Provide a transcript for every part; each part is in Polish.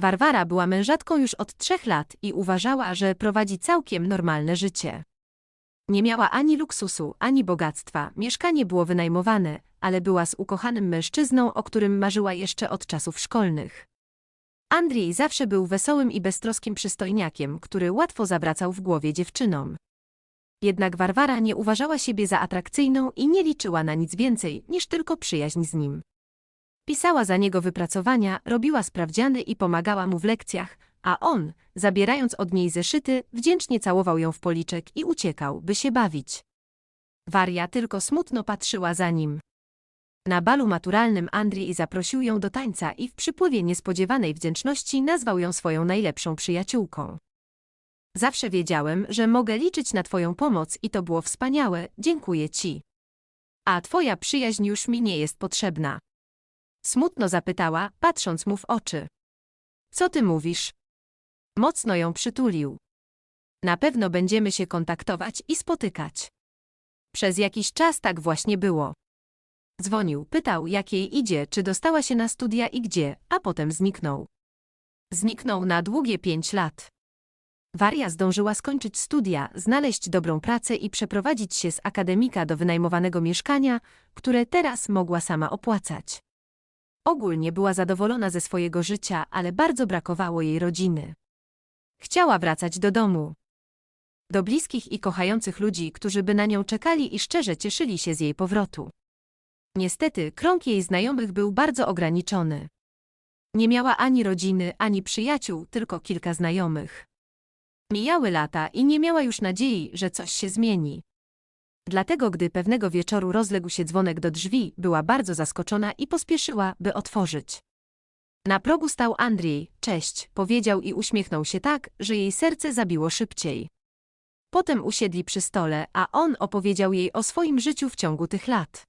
Warwara była mężatką już od trzech lat i uważała, że prowadzi całkiem normalne życie. Nie miała ani luksusu, ani bogactwa, mieszkanie było wynajmowane, ale była z ukochanym mężczyzną, o którym marzyła jeszcze od czasów szkolnych. Andrzej zawsze był wesołym i beztroskim przystojniakiem, który łatwo zawracał w głowie dziewczynom. Jednak Warwara nie uważała siebie za atrakcyjną i nie liczyła na nic więcej niż tylko przyjaźń z nim. Pisała za niego wypracowania, robiła sprawdziany i pomagała mu w lekcjach, a on, zabierając od niej zeszyty, wdzięcznie całował ją w policzek i uciekał, by się bawić. Waria tylko smutno patrzyła za nim. Na balu maturalnym Andrzej zaprosił ją do tańca i w przypływie niespodziewanej wdzięczności nazwał ją swoją najlepszą przyjaciółką. Zawsze wiedziałem, że mogę liczyć na twoją pomoc i to było wspaniałe, dziękuję ci. A twoja przyjaźń już mi nie jest potrzebna. Smutno zapytała, patrząc mu w oczy. Co ty mówisz? Mocno ją przytulił. Na pewno będziemy się kontaktować i spotykać. Przez jakiś czas tak właśnie było. Dzwonił, pytał, jak jej idzie, czy dostała się na studia i gdzie, a potem zniknął. Zniknął na długie pięć lat. Waria zdążyła skończyć studia, znaleźć dobrą pracę i przeprowadzić się z akademika do wynajmowanego mieszkania, które teraz mogła sama opłacać. Ogólnie była zadowolona ze swojego życia, ale bardzo brakowało jej rodziny. Chciała wracać do domu. Do bliskich i kochających ludzi, którzy by na nią czekali i szczerze cieszyli się z jej powrotu. Niestety, krąg jej znajomych był bardzo ograniczony. Nie miała ani rodziny, ani przyjaciół, tylko kilka znajomych. Mijały lata i nie miała już nadziei, że coś się zmieni. Dlatego, gdy pewnego wieczoru rozległ się dzwonek do drzwi, była bardzo zaskoczona i pospieszyła, by otworzyć. Na progu stał Andrzej, cześć, powiedział i uśmiechnął się tak, że jej serce zabiło szybciej. Potem usiedli przy stole, a on opowiedział jej o swoim życiu w ciągu tych lat.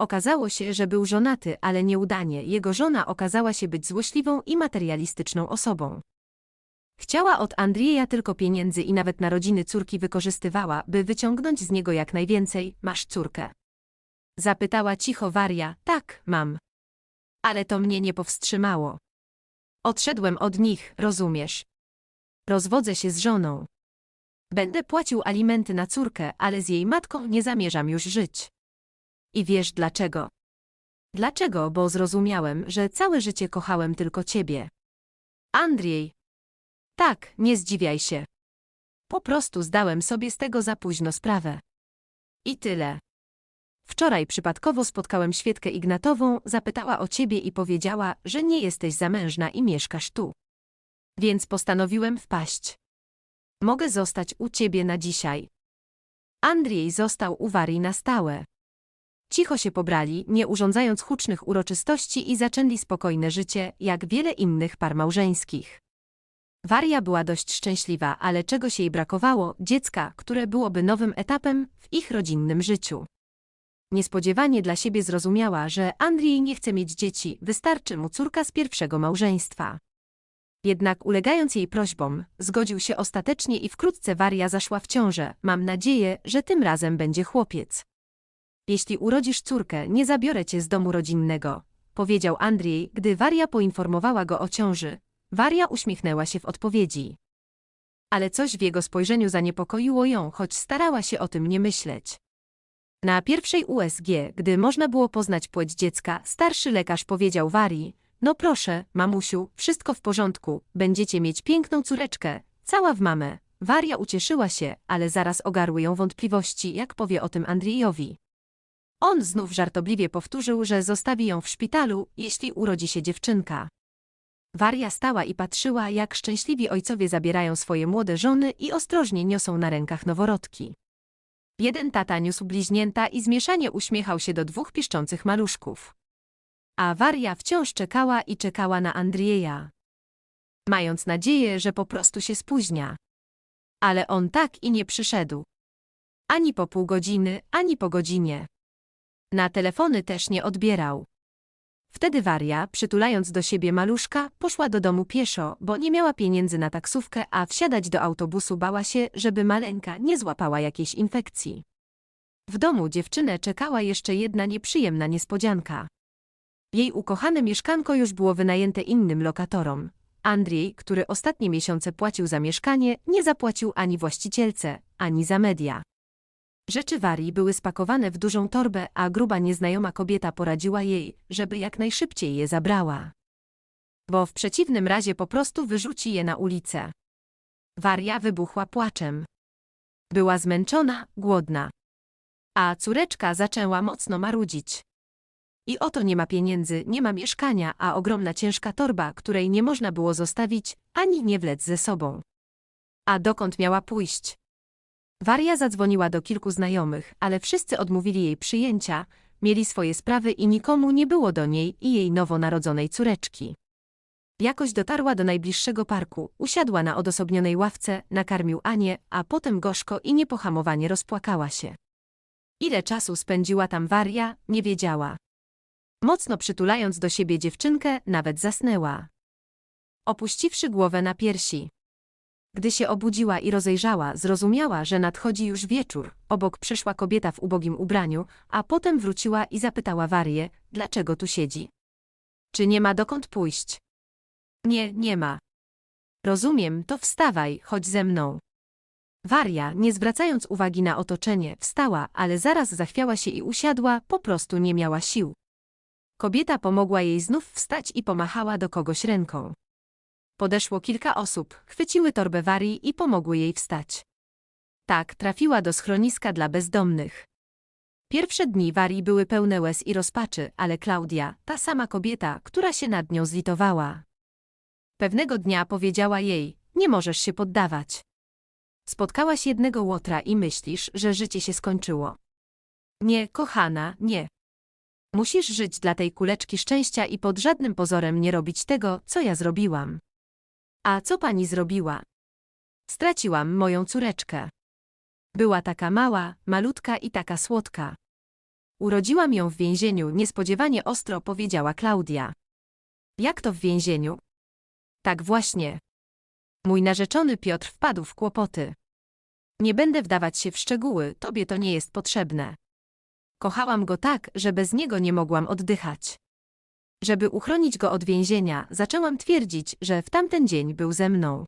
Okazało się, że był żonaty, ale nieudanie. Jego żona okazała się być złośliwą i materialistyczną osobą. Chciała od Andrieja tylko pieniędzy i nawet narodziny córki wykorzystywała, by wyciągnąć z niego jak najwięcej. Masz córkę? Zapytała cicho Waria. Tak, mam. Ale to mnie nie powstrzymało. Odszedłem od nich, rozumiesz? Rozwodzę się z żoną. Będę płacił alimenty na córkę, ale z jej matką nie zamierzam już żyć. I wiesz dlaczego? Dlaczego? Bo zrozumiałem, że całe życie kochałem tylko ciebie. Andrzej. Tak, nie zdziwiaj się. Po prostu zdałem sobie z tego za późno sprawę. I tyle. Wczoraj przypadkowo spotkałem Świetkę Ignatową, zapytała o ciebie i powiedziała, że nie jesteś zamężna i mieszkasz tu. Więc postanowiłem wpaść. Mogę zostać u ciebie na dzisiaj. Andrzej został u Warii na stałe. Cicho się pobrali, nie urządzając hucznych uroczystości i zaczęli spokojne życie, jak wiele innych par małżeńskich. Waria była dość szczęśliwa, ale czegoś jej brakowało, dziecka, które byłoby nowym etapem w ich rodzinnym życiu. Niespodziewanie dla siebie zrozumiała, że Andrzej nie chce mieć dzieci, wystarczy mu córka z pierwszego małżeństwa. Jednak ulegając jej prośbom, zgodził się ostatecznie i wkrótce Waria zaszła w ciążę. Mam nadzieję, że tym razem będzie chłopiec. Jeśli urodzisz córkę, nie zabiorę cię z domu rodzinnego, powiedział Andrzej, gdy Waria poinformowała go o ciąży. Waria uśmiechnęła się w odpowiedzi. Ale coś w jego spojrzeniu zaniepokoiło ją, choć starała się o tym nie myśleć. Na pierwszej USG, gdy można było poznać płeć dziecka, starszy lekarz powiedział Warii, no proszę, mamusiu, wszystko w porządku, będziecie mieć piękną córeczkę, cała w mamę. Waria ucieszyła się, ale zaraz ogarły ją wątpliwości, jak powie o tym Andrzejowi. On znów żartobliwie powtórzył, że zostawi ją w szpitalu, jeśli urodzi się dziewczynka. Waria stała i patrzyła, jak szczęśliwi ojcowie zabierają swoje młode żony i ostrożnie niosą na rękach noworodki. Jeden tata niósł bliźnięta i zmieszanie uśmiechał się do dwóch piszczących maluszków. A Waria wciąż czekała i czekała na Andrieja. Mając nadzieję, że po prostu się spóźnia. Ale on tak i nie przyszedł. Ani po pół godziny, ani po godzinie. Na telefony też nie odbierał. Wtedy Waria, przytulając do siebie maluszka, poszła do domu pieszo, bo nie miała pieniędzy na taksówkę, a wsiadać do autobusu bała się, żeby maleńka nie złapała jakiejś infekcji. W domu dziewczynę czekała jeszcze jedna nieprzyjemna niespodzianka. Jej ukochane mieszkanko już było wynajęte innym lokatorom. Andrzej, który ostatnie miesiące płacił za mieszkanie, nie zapłacił ani właścicielce, ani za media. Rzeczy Warii były spakowane w dużą torbę, a gruba nieznajoma kobieta poradziła jej, żeby jak najszybciej je zabrała. Bo w przeciwnym razie po prostu wyrzuci je na ulicę. Waria wybuchła płaczem. Była zmęczona, głodna. A córeczka zaczęła mocno marudzić. I oto nie ma pieniędzy, nie ma mieszkania, a ogromna ciężka torba, której nie można było zostawić, ani nie wlec ze sobą. A dokąd miała pójść? Waria zadzwoniła do kilku znajomych, ale wszyscy odmówili jej przyjęcia, mieli swoje sprawy i nikomu nie było do niej i jej nowonarodzonej córeczki. Jakoś dotarła do najbliższego parku, usiadła na odosobnionej ławce, nakarmił Anię, a potem gorzko i niepohamowanie rozpłakała się. Ile czasu spędziła tam Waria, nie wiedziała. Mocno przytulając do siebie dziewczynkę, nawet zasnęła. Opuściwszy głowę na piersi. Gdy się obudziła i rozejrzała, zrozumiała, że nadchodzi już wieczór. Obok przyszła kobieta w ubogim ubraniu, a potem wróciła i zapytała Warię, dlaczego tu siedzi. Czy nie ma dokąd pójść? Nie, nie ma. Rozumiem, to wstawaj, chodź ze mną. Waria, nie zwracając uwagi na otoczenie, wstała, ale zaraz zachwiała się i usiadła, po prostu nie miała sił. Kobieta pomogła jej znów wstać i pomachała do kogoś ręką. Podeszło kilka osób, chwyciły torbę Warii i pomogły jej wstać. Tak, trafiła do schroniska dla bezdomnych. Pierwsze dni Warii były pełne łez i rozpaczy, ale Klaudia, ta sama kobieta, która się nad nią zlitowała. Pewnego dnia powiedziała jej, nie możesz się poddawać. Spotkałaś jednego łotra i myślisz, że życie się skończyło. Nie, kochana, nie. Musisz żyć dla tej kuleczki szczęścia i pod żadnym pozorem nie robić tego, co ja zrobiłam. A co pani zrobiła? Straciłam moją córeczkę. Była taka mała, malutka i taka słodka. Urodziłam ją w więzieniu, niespodziewanie ostro powiedziała Klaudia. Jak to w więzieniu? Tak właśnie. Mój narzeczony Piotr wpadł w kłopoty. Nie będę wdawać się w szczegóły, tobie to nie jest potrzebne. Kochałam go tak, że bez niego nie mogłam oddychać. Żeby uchronić go od więzienia, zaczęłam twierdzić, że w tamten dzień był ze mną.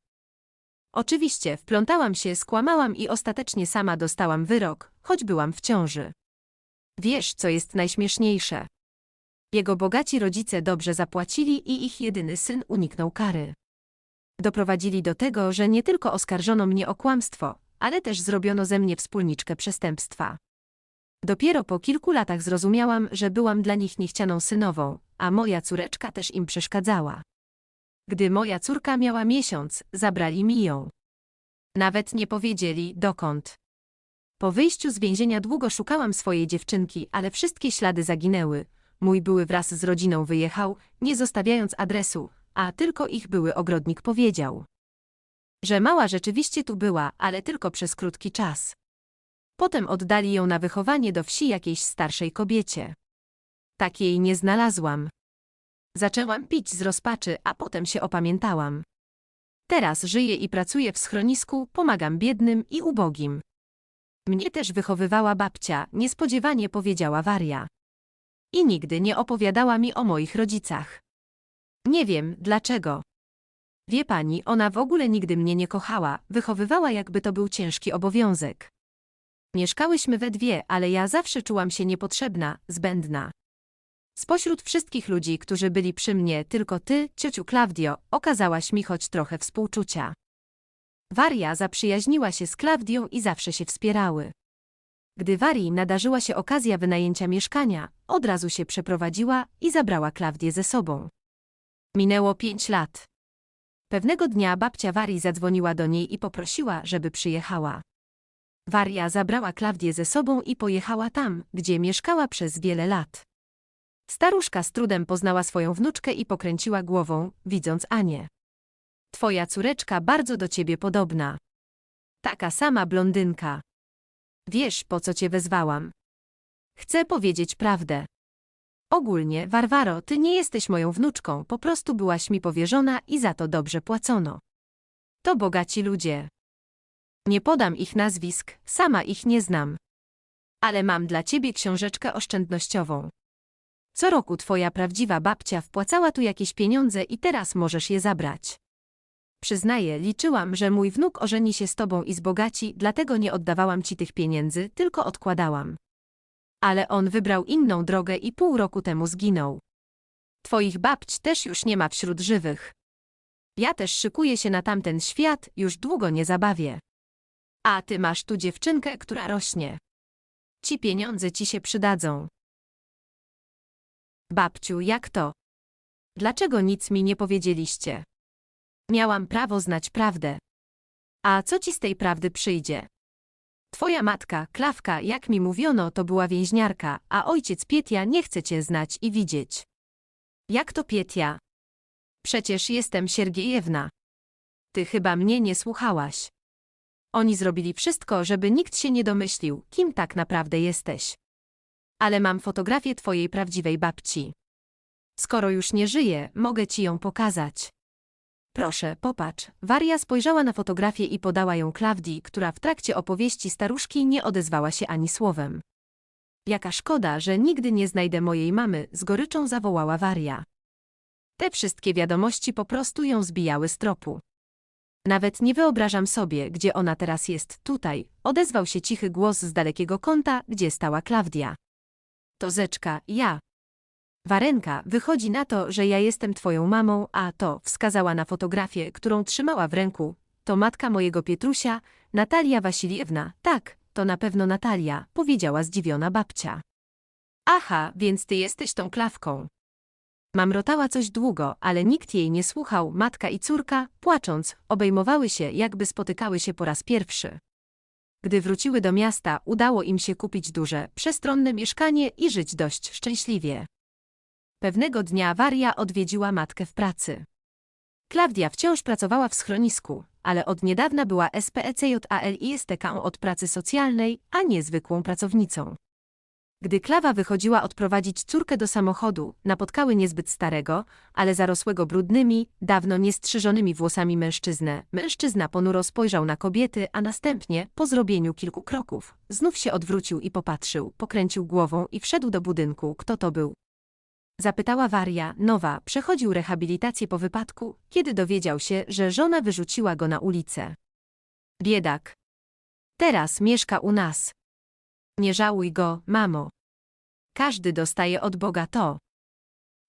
Oczywiście, wplątałam się, skłamałam i ostatecznie sama dostałam wyrok, choć byłam w ciąży. Wiesz, co jest najśmieszniejsze? Jego bogaci rodzice dobrze zapłacili i ich jedyny syn uniknął kary. Doprowadzili do tego, że nie tylko oskarżono mnie o kłamstwo, ale też zrobiono ze mnie wspólniczkę przestępstwa. Dopiero po kilku latach zrozumiałam, że byłam dla nich niechcianą synową, a moja córeczka też im przeszkadzała. Gdy moja córka miała miesiąc, zabrali mi ją. Nawet nie powiedzieli, dokąd. Po wyjściu z więzienia długo szukałam swojej dziewczynki, ale wszystkie ślady zaginęły. Mój były wraz z rodziną wyjechał, nie zostawiając adresu, a tylko ich były ogrodnik powiedział. Że mała rzeczywiście tu była, ale tylko przez krótki czas. Potem oddali ją na wychowanie do wsi jakiejś starszej kobiecie. Takiej nie znalazłam. Zaczęłam pić z rozpaczy, a potem się opamiętałam. Teraz żyję i pracuję w schronisku, pomagam biednym i ubogim. Mnie też wychowywała babcia, niespodziewanie powiedziała Waria. I nigdy nie opowiadała mi o moich rodzicach. Nie wiem, dlaczego. Wie pani, ona w ogóle nigdy mnie nie kochała, wychowywała jakby to był ciężki obowiązek. Mieszkałyśmy we dwie, ale ja zawsze czułam się niepotrzebna, zbędna. Spośród wszystkich ludzi, którzy byli przy mnie, tylko ty, ciociu Klaudio, okazałaś mi choć trochę współczucia. Waria zaprzyjaźniła się z Klaudią i zawsze się wspierały. Gdy Warii nadarzyła się okazja wynajęcia mieszkania, od razu się przeprowadziła i zabrała Klaudię ze sobą. Minęło pięć lat. Pewnego dnia babcia Warii zadzwoniła do niej i poprosiła, żeby przyjechała. Waria zabrała Klaudię ze sobą i pojechała tam, gdzie mieszkała przez wiele lat. Staruszka z trudem poznała swoją wnuczkę i pokręciła głową, widząc Anię. Twoja córeczka bardzo do ciebie podobna. Taka sama blondynka. Wiesz, po co cię wezwałam. Chcę powiedzieć prawdę. Ogólnie, Warwaro, ty nie jesteś moją wnuczką, po prostu byłaś mi powierzona i za to dobrze płacono. To bogaci ludzie. Nie podam ich nazwisk, sama ich nie znam. Ale mam dla ciebie książeczkę oszczędnościową. Co roku twoja prawdziwa babcia wpłacała tu jakieś pieniądze i teraz możesz je zabrać. Przyznaję, liczyłam, że mój wnuk ożeni się z tobą i zbogaci, dlatego nie oddawałam ci tych pieniędzy, tylko odkładałam. Ale on wybrał inną drogę i pół roku temu zginął. Twoich babć też już nie ma wśród żywych. Ja też szykuję się na tamten świat, już długo nie zabawię. A ty masz tu dziewczynkę, która rośnie. Ci pieniądze ci się przydadzą. Babciu, jak to? Dlaczego nic mi nie powiedzieliście? Miałam prawo znać prawdę. A co ci z tej prawdy przyjdzie? Twoja matka, Klawka, jak mi mówiono, to była więźniarka, a ojciec Pietia nie chce cię znać i widzieć. Jak to Pietia? Przecież jestem Siergiejewna. Ty chyba mnie nie słuchałaś. Oni zrobili wszystko, żeby nikt się nie domyślił, kim tak naprawdę jesteś. Ale mam fotografię twojej prawdziwej babci. Skoro już nie żyje, mogę ci ją pokazać. Proszę, popatrz. Waria spojrzała na fotografię i podała ją Klaudii, która w trakcie opowieści staruszki nie odezwała się ani słowem. Jaka szkoda, że nigdy nie znajdę mojej mamy, z goryczą zawołała Waria. Te wszystkie wiadomości po prostu ją zbijały z tropu. Nawet nie wyobrażam sobie, gdzie ona teraz jest, tutaj, odezwał się cichy głos z dalekiego kąta, gdzie stała Klaudia. To Zeczka, ja. Warenka, wychodzi na to, że ja jestem twoją mamą, a to, wskazała na fotografię, którą trzymała w ręku, to matka mojego Pietrusia, Natalia Wasiliewna, tak, to na pewno Natalia, powiedziała zdziwiona babcia. Aha, więc ty jesteś tą klawką. Mamrotała coś długo, ale nikt jej nie słuchał, matka i córka, płacząc, obejmowały się, jakby spotykały się po raz pierwszy. Gdy wróciły do miasta, udało im się kupić duże, przestronne mieszkanie i żyć dość szczęśliwie. Pewnego dnia Waria odwiedziła matkę w pracy. Klaudia wciąż pracowała w schronisku, ale od niedawna była E SPECJALISTK od pracy socjalnej, a nie zwykłą pracownicą. Gdy Klawa wychodziła odprowadzić córkę do samochodu, napotkały niezbyt starego, ale zarosłego brudnymi, dawno niestrzyżonymi włosami mężczyznę. Mężczyzna ponuro spojrzał na kobiety, a następnie, po zrobieniu kilku kroków, znów się odwrócił i popatrzył, pokręcił głową i wszedł do budynku. Kto to był? Zapytała Waria, nowa, przechodził rehabilitację po wypadku, kiedy dowiedział się, że żona wyrzuciła go na ulicę. Biedak. Teraz mieszka u nas. Nie żałuj go, mamo. Każdy dostaje od Boga to.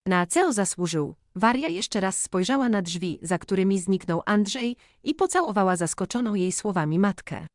Na co zasłużył? Waria jeszcze raz spojrzała na drzwi, za którymi zniknął Andrzej i pocałowała zaskoczoną jej słowami matkę.